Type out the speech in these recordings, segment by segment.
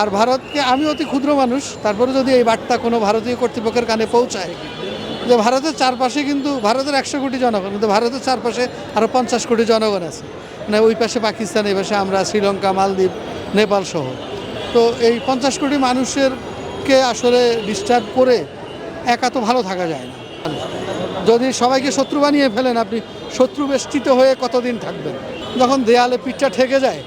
আর ভারতকে আমি অতি ক্ষুদ্র মানুষ, তারপরে যদি এই বার্তা কোনো ভারতীয় কর্তৃপক্ষের কানে পৌঁছায়, যে ভারতের চারপাশে কিন্তু ভারতের একশো কোটি জনগণ, কিন্তু ভারতের চারপাশে আরও পঞ্চাশ কোটি জনগণ আছে। মানে ওই পাশে পাকিস্তান, এই পাশে আমরা শ্রীলঙ্কা, মালদ্বীপ, নেপাল সহ। তো এই পঞ্চাশ কোটি মানুষেরকে আসলে ডিস্টার্ব করে একা তো ভালো থাকা যায় না। যদি সবাইকে শত্রু বানিয়ে ফেলেন, আপনি শত্রু বেষ্টিত হয়ে কতদিন থাকবেন? যখন দেয়ালে পিঠটা ঠেকে যায়,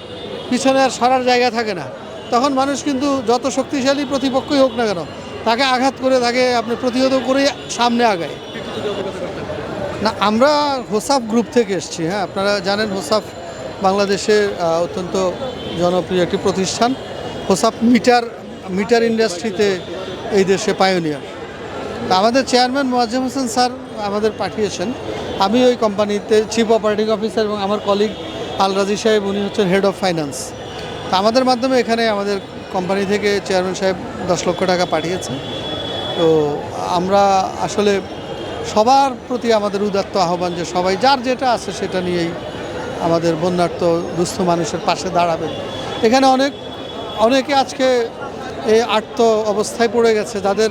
পিছনে আর সরার জায়গা থাকে না। তখন মানুষ কিন্তু যত শক্তিশালী প্রতিপক্ষই হোক না কেন, তাকে আঘাত করে তাকে আপনি প্রতিহত করে সামনে আগায়। না, আমরা হোসাফ গ্রুপ থেকে এসেছি হ্যাঁ আপনারা জানেন হোসাফ বাংলাদেশের অত্যন্ত জনপ্রিয় একটি প্রতিষ্ঠান। হোসাফ মিটার মিটার ইন্ডাস্ট্রিতে এই দেশে পায়োনিয়ার আমাদের চেয়ারম্যান মোয়াজ্জেম হোসেন স্যার আমাদের পাঠিয়েছেন। আমি ওই কোম্পানিতে চিফ অপারেটিং অফিসার এবং আমার কলিগ আল রাজি সাহেব, উনি হচ্ছেন হেড অফ ফাইন্যান্স তা আমাদের মাধ্যমে এখানে আমাদের কোম্পানি থেকে চেয়ারম্যান সাহেব দশ লক্ষ টাকা পাঠিয়েছে। তো আমরা আসলে সবার প্রতি আমাদের উদাত্ত আহ্বান যে সবাই যার যেটা আছে সেটা নিয়েই আমাদের বন্যার্থ দুস্থ মানুষের পাশে দাঁড়াবেন। এখানে অনেক, অনেকে আজকে এই আর্থ অবস্থায় পড়ে গেছে, যাদের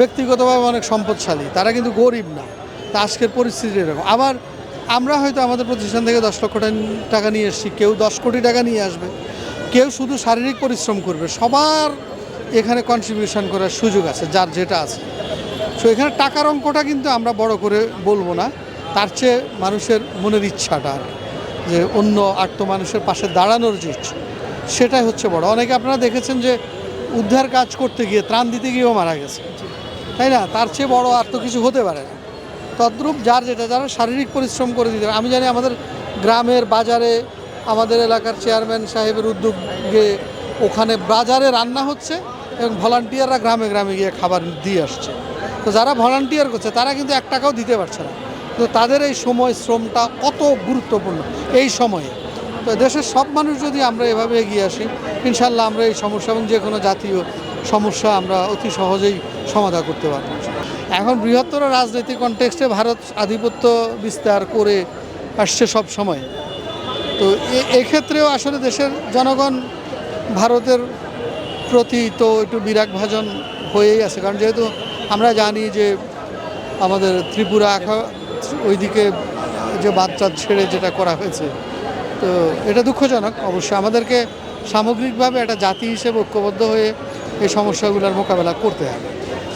ব্যক্তিগতভাবে অনেক সম্পদশালী, তারা কিন্তু গরিব না। তা আজকের পরিস্থিতি এরকম। আবার আমরা হয়তো আমাদের প্রতিষ্ঠান থেকে দশ লক্ষ টাকা নিয়ে এসেছি, কেউ দশ কোটি টাকা নিয়ে আসবে। কেউ শুধু শারীরিক পরিশ্রম করবে, সবার এখানে কন্ট্রিবিউশন করার সুযোগ আছে, যার যেটা আছে। সো এখানে টাকার অঙ্কটা কিন্তু আমরা বড় করে বলব না, তার চেয়ে মানুষের মনের ইচ্ছাটা আর যে অন্য আত্ম মানুষের পাশে দাঁড়ানোর যে ইচ্ছা, সেটাই হচ্ছে বড়। অনেকে আপনারা দেখেছেন যে উদ্ধার কাজ করতে গিয়ে ত্রাণ দিতে গিয়েও মারা গেছে। তাই না? তার চেয়ে বড় আর তো কিছু হতে পারে না। তদ্রূপ যার যেটা, যারা শারীরিক পরিশ্রম করে দিতে আমি জানি আমাদের গ্রামের বাজারে আমাদের এলাকার চেয়ারম্যান সাহেবের উদ্যোগে ওখানে বাজারে রান্না হচ্ছে এবং ভলান্টিয়াররা গ্রামে গ্রামে গিয়ে খাবার দিয়ে আসছে। তো যারা ভলান্টিয়ার করছে, তারা কিন্তু এক টাকাও দিতে পারছে না। তো তাদের এই সময় শ্রমটা কত গুরুত্বপূর্ণ এই সময়ে। তো দেশের সব মানুষ যদি আমরা এভাবে এগিয়ে আসি, ইনশাল্লাহ আমরা এই সমস্যা এবং যে কোনো জাতীয় সমস্যা আমরা অতি সহজেই সমাধান করতে পারব। এখন বৃহত্তর রাজনৈতিক কনটেক্সটে ভারত আধিপত্য বিস্তার করে আসছে সব সময়। তো এক্ষেত্রেও আসলে দেশের জনগণ ভারতের প্রতি তো একটু বিরাগ ভাজন হয়েই আছে। কারণ যেহেতু আমরা জানি যে আমাদের ত্রিপুরা আখা- ওইদিকে যে বাচ্চা ছেড়ে যেটা করা হয়েছে, তো এটা দুঃখজনক। অবশ্যই আমাদেরকে সামগ্রিকভাবে একটা জাতি হিসেবে ঐক্যবদ্ধ হয়ে এই সমস্যাগুলোর মোকাবেলা করতে হবে।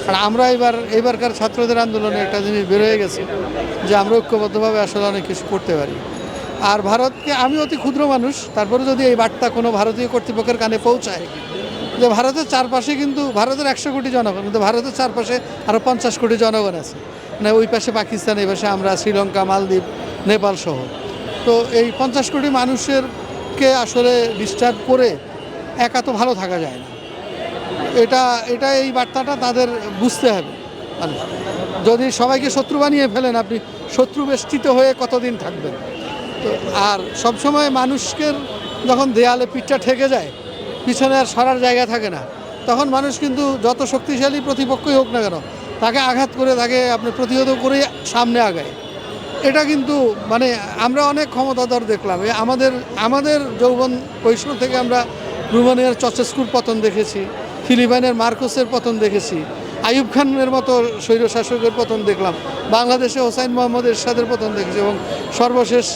কারণ আমরা এবার, এবারকার ছাত্রদের আন্দোলনে একটা জিনিস বের হয়ে গেছে যে আমরা ঐক্যবদ্ধভাবে আসলে অনেক কিছু করতে পারি। আর ভারতকে আমি অতি ক্ষুদ্র মানুষ, তারপরে যদি এই বার্তা কোনো ভারতীয় কর্তৃপক্ষের কানে পৌঁছায় যে ভারতের চারপাশে কিন্তু ভারতের একশো কোটি জনগণ, কিন্তু ভারতের চারপাশে আরও পঞ্চাশ কোটি জনগণ আছে। মানে ওই পাশে পাকিস্তান, এই পাশে আমরা শ্রীলঙ্কা, মালদ্বীপ, নেপাল সহ। তো এই পঞ্চাশ কোটি মানুষেরকে আসলে ডিস্টার্ব করে একা তো ভালো থাকা যায় না। এটা এটা এই বার্তাটা তাদের বুঝতে হবে। মানে যদি সবাইকে শত্রু বানিয়ে ফেলেন, আপনি শত্রু বেষ্টিত হয়ে কতদিন থাকবেন? তো আর সবসময় মানুষকে যখন দেয়ালে পিঠটা ঠেকে যায়, পিছনে আর সরার জায়গা থাকে না, তখন মানুষ কিন্তু যত শক্তিশালী প্রতিপক্ষই হোক না কেন, তাকে আঘাত করে তাকে আপনি প্রতিহত করে সামনে আগায়। এটা কিন্তু মানে আমরা অনেক ক্ষমতাধর দেখলাম। আমাদের আমাদের যৌবন কৈশোর থেকে আমরা রুমানিয়ার চচেস্কুর পতন দেখেছি, ফিলিপাইনের মার্কোসের পতন দেখেছি, আইয়ুব খানের মতো স্বৈরশাসকের পতন দেখলাম, বাংলাদেশে হোসাইন মোহাম্মদ এরশাদের পতন দেখেছি এবং সর্বশেষ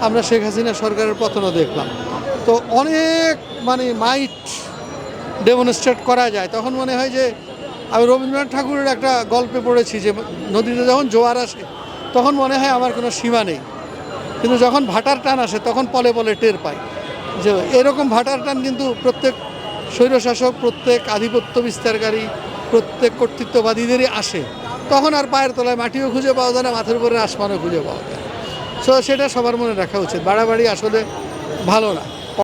আমরা শেখ হাসিনা সরকারের পতনও দেখলাম। তো অনেক মানে মাইট ডেমনস্ট্রেট করা যায়। তখন মনে হয় যে, আমি রবীন্দ্রনাথ ঠাকুরের একটা গল্পে পড়েছি যে, নদীতে যখন জোয়ার আসে, তখন মনে হয় আমার কোনো সীমা নেই। কিন্তু যখন ভাটার টান আসে, তখন পলে পলে টের পাই। যে, এরকম ভাটার টান কিন্তু প্রত্যেক স্বৈরশাসক, প্রত্যেক আধিপত্য বিস্তারকারী, প্রত্যেক কর্তৃত্ববাদীদেরই আসে। তখন আর পায়ের তলায় মাটিও খুঁজে পাওয়া যায় না, মাথার উপরে আসমানও খুঁজে পাওয়া যায় সো সেটা সবার মনে রাখা উচিত। বাড়াবাড়ি আসলে ভালো না।